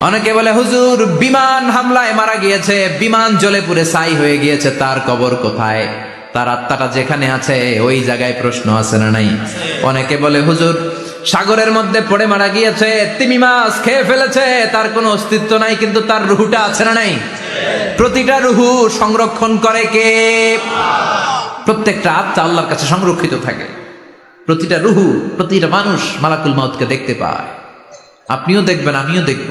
অনেকে বলে, হুজুর, বিমান হামলায় মারা গিয়েছে, বিমান জ্বলে পুরে ছাই হয়ে গিয়েছে, তার কবর কোথায়? তার আত্মাটা যেখানে আছে, ওই জায়গায় প্রশ্ন আছে না নাই? অনেকে বলে, হুজুর, সাগরের মধ্যে পড়ে মারা গিয়েছে, তিমি মাছ খেয়ে ফেলেছে, তার কোনো অস্তিত্ব নাই, কিন্তু তার রুহুটা আছে না নাই? প্রতিটা রুহু সংরক্ষণ করে কে? প্রত্যেকটা আত্মা আল্লাহর কাছে সংরক্ষিত থাকে। প্রতিটা রুহু, প্রতিটা মানুষ মালাকুল মাউতকে দেখতে পায়। আপনিও দেখবেন, আমিও দেখব।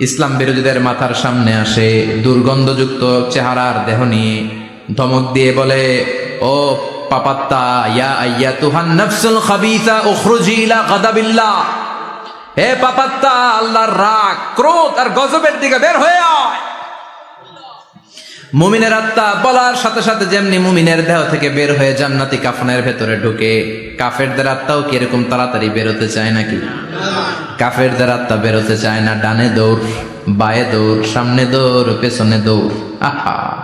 ইসলাম বিরোধীদের মাথার সামনে আসে, দুর্গন্ধযুক্ত চেহারার দেহ নিয়ে ধমক দিয়ে বলে, ও পাপাত্তা, ইয়া আইয়া তুহান নফসুল হে পাপাত্তা রাগ, ক্রোধ আর গজবের দিকে বের হয়ে আয়। মুমিনের আত্মা বলার সাথে সাথে যেমনি মুমিনের দেহ থেকে বের হয়ে জান্নাতি কাফনের ভেতরে ঢুকে, কাফেরদের আত্মাও কীরকম তাড়াতাড়ি বেরোতে চায় নাকি? কাফেরদের আত্মা বেরোতে চায় না, ডানে দৌড়, বায়ে দৌড়, সামনে দৌড়, পেছনে দৌড়। আহা।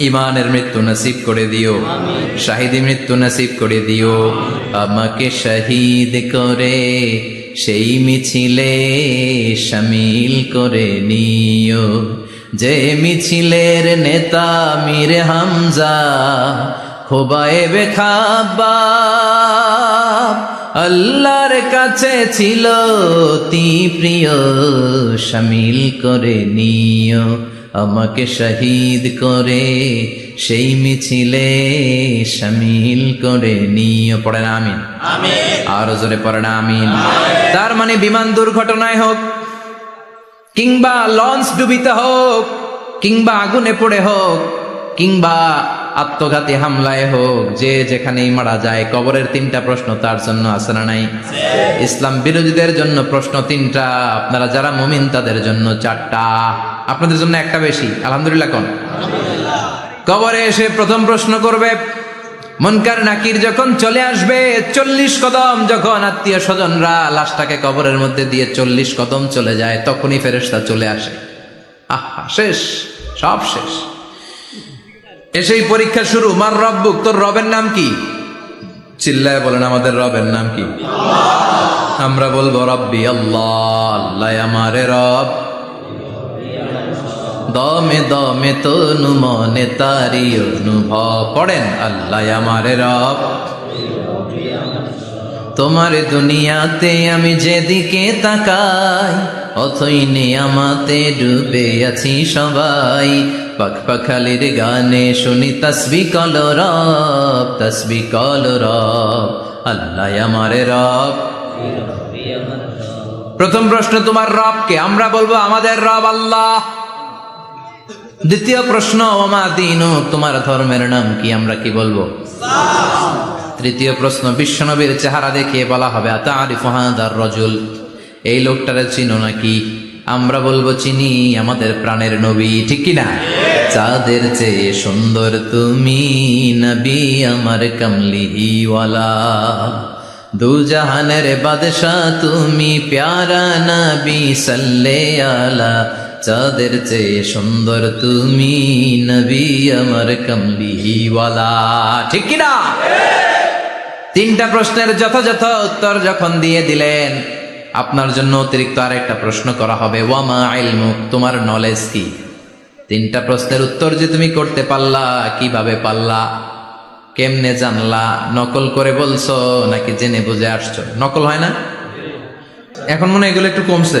ইমানের মৃত্যু নসিব করে দিও। শাহিদি মৃত্যু নসিব করে দিও। আমাকে শহীদ করে, সেই মিছিলে শামিল করে নিও। যে মিছিলের নেতা মীর হামজা, খোবায়ে খাবা আল্লাহর কাছে ছিল তি প্রিয় শামিল করে নিও। আমাকে শহীদ করে সেই মিছিলে শামিল করে নিও পড়েন আমিন। আর জোরে পড়েন আমিন। তার মানে বিমান দুর্ঘটনায় হোক কিংবা লঞ্চ ডুবিতে হোক কিংবা আগুনে পড়ে হোক কিংবা আত্মঘাতী হামলায় হোক যে যেখানেই মারা যায় কবরের তিনটা প্রশ্ন তার জন্য আছে না নাই? ইসলাম বিরোধীদের জন্য প্রশ্ন তিনটা আপনারা যারা মুমিন তাদের জন্য চারটা। আপনাদের জন্য একটা বেশি, আলহামদুলিল্লাহ কোন? কবরে এসে প্রথম প্রশ্ন করবে, মনকার নাকির যখন চলে আসবে, চল্লিশ কদম যখন আত্মীয় স্বজনরা লাশটাকে কবরের মধ্যে দিয়ে চল্লিশ কদম চলে যায়, তখনই ফেরেশতা চলে আসে। আহা, শেষ, সব শেষ। এসেই পরীক্ষা শুরু, মার রব্বুক, তোর রবের নাম কি? চিল্লায় বলেন, আমাদের রবের নাম কি? আমরা বলব, রব্বি আল্লাহ আল্লাহ আমারে রব। দমে দমে তনু মনে তারি অনুভব। পড়েন আল্লাহ আমারে রব। তোমার দুনিয়াতে আমি যেদিকে তাকাই, অথই আমাতে ডুবে আছি সবাই। পাখ পাখালির গানে শুনি তসবি কল রব, তসবি কল রব। আল্লাহ আমারে রব। প্রথম প্রশ্ন, তোমার রবকে আমরা বলব আমাদের রব আল্লাহ। দ্বিতীয় প্রশ্ন, ওমা দিন, তোমার ধর্মের নাম কি? আমরা কি বলব? তৃতীয় প্রশ্ন, বিশ্বনবীর চেহারা দেখিয়ে বলা হবে আতা রজুল। এই লোকটারে চিনো নাকি? আমরা বলব, চিনি, আমাদের প্রাণের নবী। ঠিক কিনা? চাঁদের চেয়ে সুন্দর তুমি, নবী আমার কমলিওয়ালা দু জাহানের বাদশাহ তুমি, প্যারা নবী সাল্লে আলা চাঁদের চেয়ে সুন্দর তুমি নবী আমার কমলিওয়ালা ঠিক কিনা? তিনটা প্রশ্নের যথাযথ উত্তর যখন দিয়ে দিলেন, আপনার জন্য অতিরিক্ত আরেকটা প্রশ্ন করা হবে, ওয়ামা ইলমুক তোমার নলেজ কি? তিনটা প্রশ্নের উত্তর যে তুমি করতে পারলা, কীভাবে পারলা, কেমনে জানলা, নকল করে বলছো নাকি জেনে বুঝে আসছো? নকল হয় না? এখন মনে এগুলো একটু কমছে।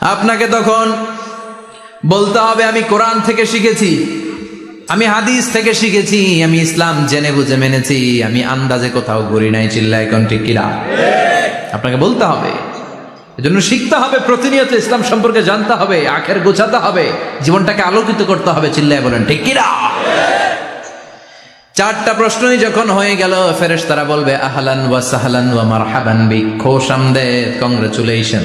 আপনাকে তখন বলতে হবে, আমি কোরআন থেকে শিখেছি, আমি হাদিস থেকে শিখেছি, আমি ইসলাম জেনে বুঝে মেনেছি, আমি আন্দাজে কোথাও ঘুরি নাই চিল্লা এখন ঠিক কিরা আপনাকে বলতে হবে। এজন্য শিখতে হবে, প্রতিনিয়ত ইসলাম সম্পর্কে জানতে হবে, আখের গোছাতে হবে, জীবনটাকে আলোকিত করতে হবে, চিল্লায় বলেন, ঠিক কিরা চারটা প্রশ্নই যখন হয়ে গেল ফেরেশ তারা বলবে, আহলান ওয়া সাহলান ওয়া মারহাবান বি খোশামদেদ কংগ্রেচুলেশন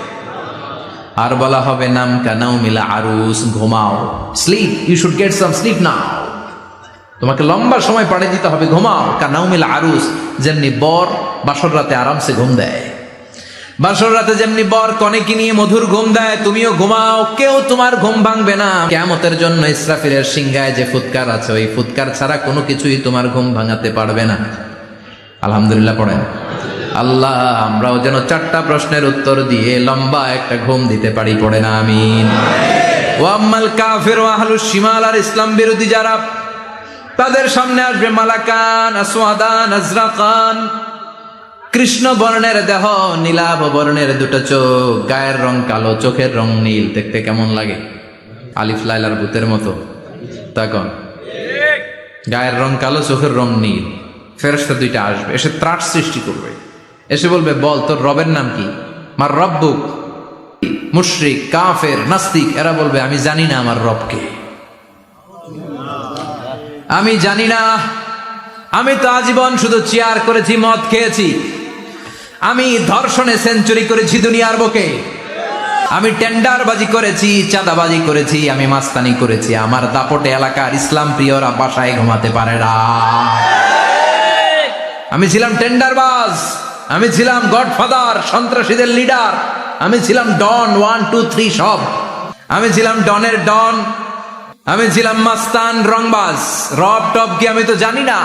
আর বলা হবে নাম কানাও মিলা আরুস, ঘুমাও। Sleep you should get some sleep না তোমাকে লম্বা সময় পাড়ে দিতে হবে, ঘুমাও। কানাও মিলা আরুস, যেমনি বর বাসর রাতে আরামসে ঘুম দেয়। বাসর রাতে যেমনি বর কনেকি নিয়ে মধুর ঘুম দেয়, তুমিও ঘুমাও, কেউ তোমার ঘুম ভাঙবে না। কেমতের জন্য ইসরাফিলের সিংহায় যে ফুৎকার আছে, ওই ফুৎকার ছাড়া কোনো কিছুই তোমার ঘুম ভাঙাতে পারবে না। আলহামদুলিল্লাহ পড়েন। আল্লাহ, আমরাও যেন চারটা প্রশ্নের উত্তর দিয়ে লম্বা একটা ঘুম দিতে পারি পড়ে না আমিন ওয়াম্মাল কাফের ও আহলুস শিমাল আর ইসলাম বিরোধী যারা, তাদের সামনে আসবে মালাকান, আসওয়াদান, আজরাকান। কৃষ্ণ বর্ণের দেহ, নীলাভ বর্ণের দুটো চোখ, গায়ের রং কালো, চোখের রং নীল। দেখতে কেমন লাগে? আলিফ লাইলার ভূতের মতো। তখন গায়ের রং কালো, চোখের রং নীল। ফেরস্তা দুইটা আসবে। এসে ত্রাট সৃষ্টি করবে। এসে বলবে, বল, তোর রবের নাম কি? মার রব্বুক। মুশরিক, কাফের, নাস্তিক, এরা বলবে, আমি জানি না আমার রবকে। আমি জানি না। আমি তো আজীবন শুধু চেয়ার করেছি, মদ খেয়েছি। আমি ধর্ষণে সেঞ্চুরি করেছি দুনিয়ার বুকে। আমি টেন্ডারবাজি করেছি, চাঁদাবাজি করেছি, আমি মাস্তানি করেছি। আমার দাপটে এলাকার ইসলাম প্রিয়রা বাসায় ঘুমাতে পারে না। আমি ছিলাম টেন্ডারবাজ আমি ছিলাম গডফাদার সন্ত্রাসীদের লিডার আমি ছিলাম ডন ওয়ান টু থ্রি সব। আমি ছিলাম ডনের ডন আমি ছিলাম মাস্তান রংবাজ। রব টপ কি আমি তো জানি না।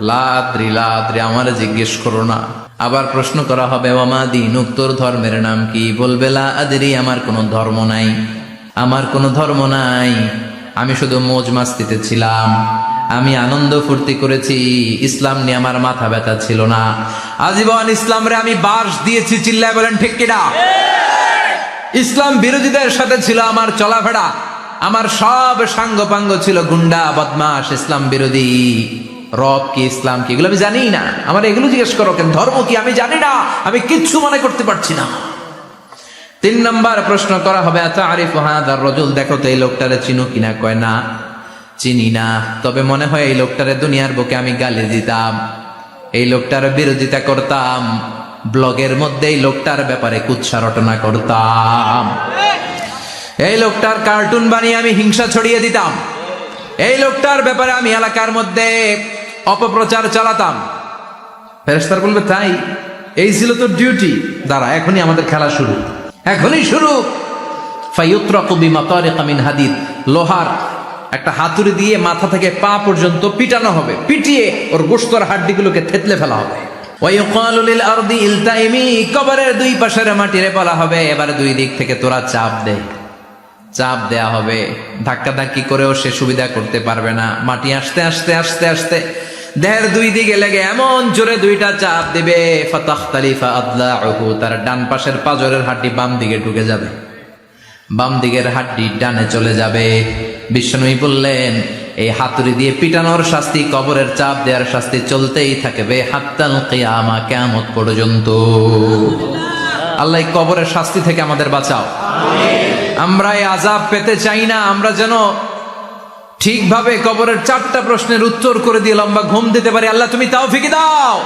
লাদ্রি লাদ্রি, আমার জিজ্ঞেস করো না। আবার প্রশ্ন করা হবে, ওমা দিন উত্তর ধর্মের নাম কি? বলবে লা আদরি আমার কোনো ধর্ম নাই। আমার কোনো ধর্ম নাই। আমি শুধু মোজ মাস্তিতে ছিলাম। আমি আনন্দ ফুর্তি করেছি, ইসলাম নিয়ে আমার মাথা ব্যথা ছিল না। আজীবন ইসলামরে আমি বাস দিয়েছি, চিল্লায় বলেন, ঠিক কিনা? ইসলাম বিরোধীদের সাথে ছিল আমার চলাফেরা। আমার সব সাঙ্গ পাঙ্গ ছিল গুন্ডা বদমাস ইসলাম বিরোধী। রব কি, ইসলাম কি, এগুলো আমি জানি না। আমার এগুলো জিজ্ঞেস করো কেন? ধর্ম কি, আমি জানি না। আমি কিচ্ছু মনে করতে পারছি না। তিন নম্বর প্রশ্ন করা হবে আচ্ছা আরিফ হাদার রজুল, দেখো তো এই লোকটারে চিনো কিনা, কয় না। চিনি না। তবে মনে হয় এই লোকটারে দুনিয়ার বুকে আমি গালি দিতাম। এই লোকটার বিরোধিতা করতাম। ব্লগের মধ্যে এই লোকটার ব্যাপারে কুৎসা রটনা করতাম। এই লোকটার কার্টুন বানিয়ে আমি হিংসা ছড়িয়ে দিতাম। এই লোকটার ব্যাপারে আমি এলাকার মধ্যে অপপ্রচার চালাতাম। ফেরেস্তার বলবে, তাই? এই ছিল তোর ডিউটি দাঁড়া, এখনই আমাদের খেলা শুরু। এখনই শুরু। ফাইয়ুত্রাকু বিমাতারিকা মিন হাদিদ। লোহার একটা হাতুড়ি দিয়ে মাথা থেকে পা পর্যন্ত পিটানো হবে। পিটিয়ে ওর গোস্তর হাড্ডিগুলোকে থেতলে ফেলা হবে। কবরের দুই পাশের মাটিরে বলা হবে, এবারে দুই দিক থেকে তোরা চাপ দে। চাপ দেয়া হবে। ধাক্কা ধাক্কি করেও সে সুবিধা করতে পারবে না। মাটি আসতে আসতে আসতে আসতে। দেহের দুই দিকে লেগে এমন জোরে দুইটা চাপ দিবে ফাতাহ তালিফা তার ডান পাশের পাজরের হাড্ডি বাম দিকে ঢুকে যাবে। বাম দিকের হাড্ডি ডানে চলে যাবে। বিষ্ণুই বললেন, এই হাতুড়ি দিয়ে পিটানোর শাস্তি, কবরের চাপ দেওয়ার শাস্তি চলতেই থাকবে হাত্তাল কিয়ামা, কিয়ামত পর্যন্ত। আল্লাহ কবরের শাস্তি থেকে আমাদের বাঁচাও। আমরা এই আজাব পেতে চাই না, আমরা যেন ঠিকভাবে কবরের চারটা প্রশ্নের উত্তর করে দিয়ে লম্বা ঘুম দিতে পারি। আল্লাহ, তুমি তাও ফিকে দাও।